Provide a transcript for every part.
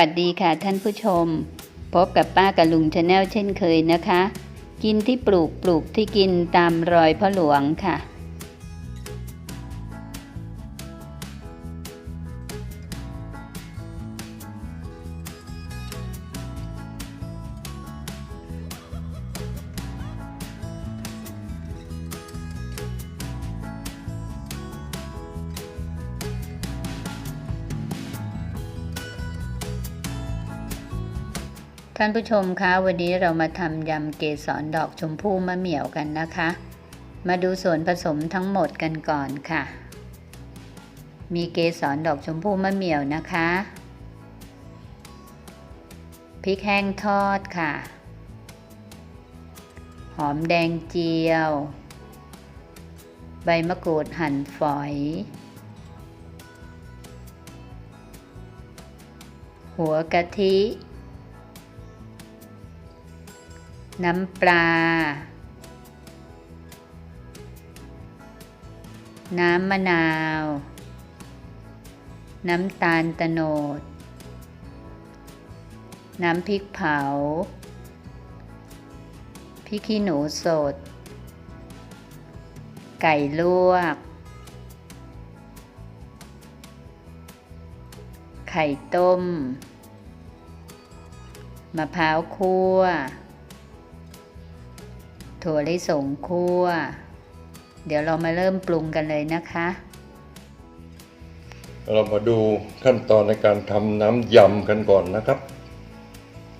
วัสดีค่ะท่านผู้ชม พบกับป้ากับลุงชาแนลเช่นเคยนะคะ กินที่ปลูกปลูกที่กินตามรอยพ่อหลวงค่ะ ท่านผู้ชมคะวันนี้เรามาทำยำเกสรดอกชมพู่มะเหมี่ยวกันนะคะ มาดูส่วนผสมทั้งหมดกันก่อนค่ะ มีเกสรดอกชมพู่มะเหมี่ยวนะคะพริกแห้งทอดค่ะ หอมแดงเจียว ใบมะกรูดหั่นฝอย หัวกะทิ น้ำปลา น้ำมะนาว น้ำตาลตะโนด น้ำพริกเผา พริกขี้หนูสด ไก่ลวก ไข่ต้ม มะพร้าวคั่ว ถั่วลิสงคั่ว เดี๋ยวเรามาเริ่มปรุงกันเลยนะคะ เรามาดูขั้นตอนในการทำน้ำยำกันก่อนนะครับ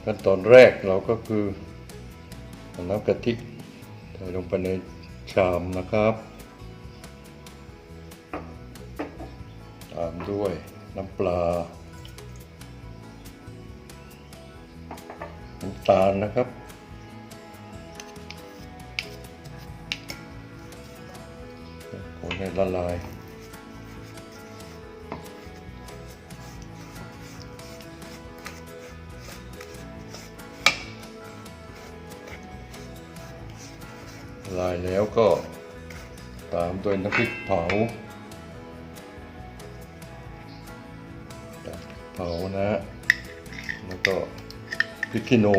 ขั้นตอนแรกเราก็คือน้ำกะทิใส่ลงไปในชามนะครับตามด้วยน้ำปลา น้ำตาลนะครับ คนให้ละลายละลายแล้วก็ตามด้วยน้ำพริกเผาเผานะฮะแล้วก็พริกขี้หนู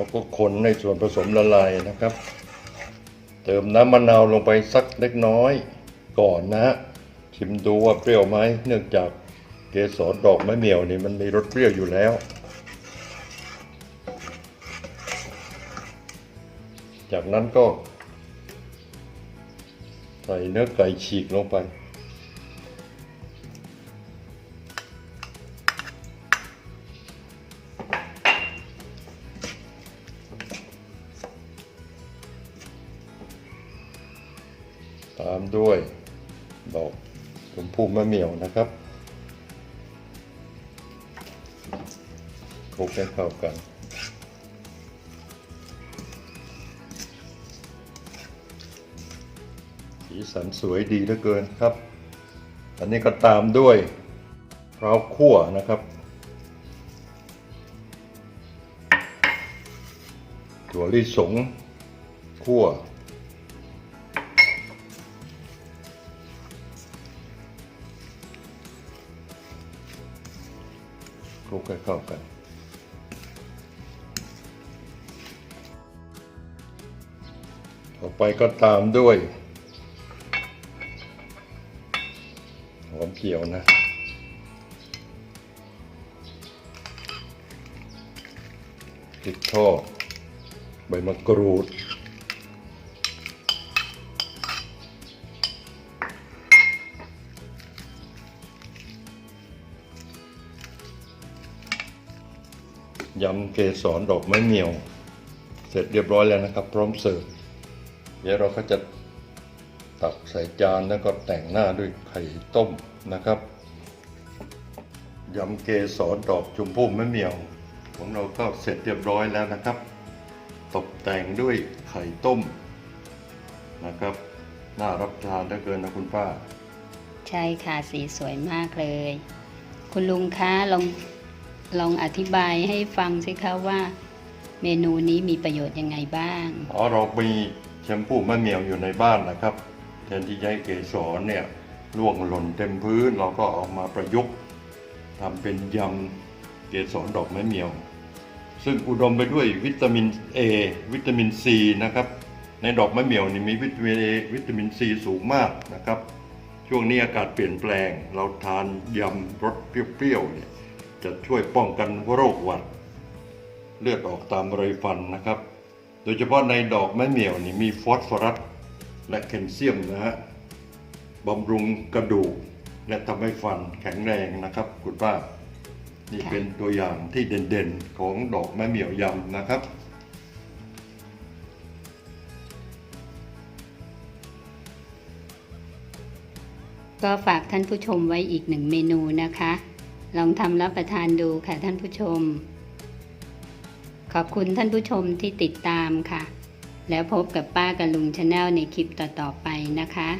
เราก็คนในส่วนผสมละลายนะครับ เติมน้ำมะนาวลงไปสักเล็กน้อยก่อนนะฮะชิมดูว่าเปรี้ยวไหมเนื่องจากเกสรดอกมะเหมี่ยวนี่มันมีรสเปรี้ยวอยู่แล้ว จากนั้นก็ ใส่เนื้อไก่ฉีกลงไปามด้วยดอกชมพู่มะเหมี่ยวนะครับคลุกให้เข้ากัน สีสันสวยดีเหลือเกินครับ อันนี้ก็ตามด้วยพร้าวคั่วนะครับถั่วลิสงคั่ว คลุกให้เข้ากัน ต่อไปก็ตามด้วย หอมเจียวนะพริกทอดใบมะกรูด ยำเกสรดอกไม้เหมียว เสร็จเรียบร้อยแล้วนะครับ พร้อมเสิร์ฟเดี๋ยวเราก็จะตักใส่จานแล้วก็แต่งหน้าด้วยไข่ต้มนะครับยำเกสรดอกชมพู่มะเหมียว ของเราก็เสร็จเรียบร้อยแล้วนะครับ ตกแต่งด้วยไข่ต้มนะครับ น่ารับทานเหลือเกินนะคุณป้า ใช่ค่ะสีสวยมากเลย คุณลุงคะลอง ลองอธิบายให้ฟังสิคะว่า เมนูนี้มีประโยชน์ยังไงบ้าง อ๋อเรามีแชมพูมะเหมี่ยวอยู่ในบ้านนะครับแทนที่จะให้เกสรเนี่ยร่วงหล่นเต็มพื้น เราก็เอามาประยุกต์ทำเป็นยำเกสรดอกมะเหมี่ยว ซึ่งอุดมไปด้วยวิตามิน A วิตามิน C นะครับ ในดอกมะเหมี่ยวนี่มีวิตามิน A วิตามิน C สูงมากนะครับ ช่วงนี้อากาศเปลี่ยนแปลง เราทานยำรสเปรี้ยวๆเนี่ย จะช่วยป้องกันโรคหวัด เลือดออกตามไรฟันนะครับ โดยเฉพาะในดอกมะเหมี่ยวนี่มีฟอสฟอรัส และแคลเซียมนะฮะบำรุงกระดูก และทำให้ฟันแข็งแรงนะครับ คุณป้า นี่เป็นตัวอย่างที่เด่นๆของดอกมะเหมี่ยวยำนะครับก็ฝากท่านผู้ชมไว้อีกหนึ่งเมนูนะคะ ลองทำรับประทานดูค่ะท่านผู้ชม ขอบคุณท่านผู้ชมที่ติดตามค่ะ แล้วพบกับป้ากับลุงชาแนลในคลิปต่อๆไปนะคะ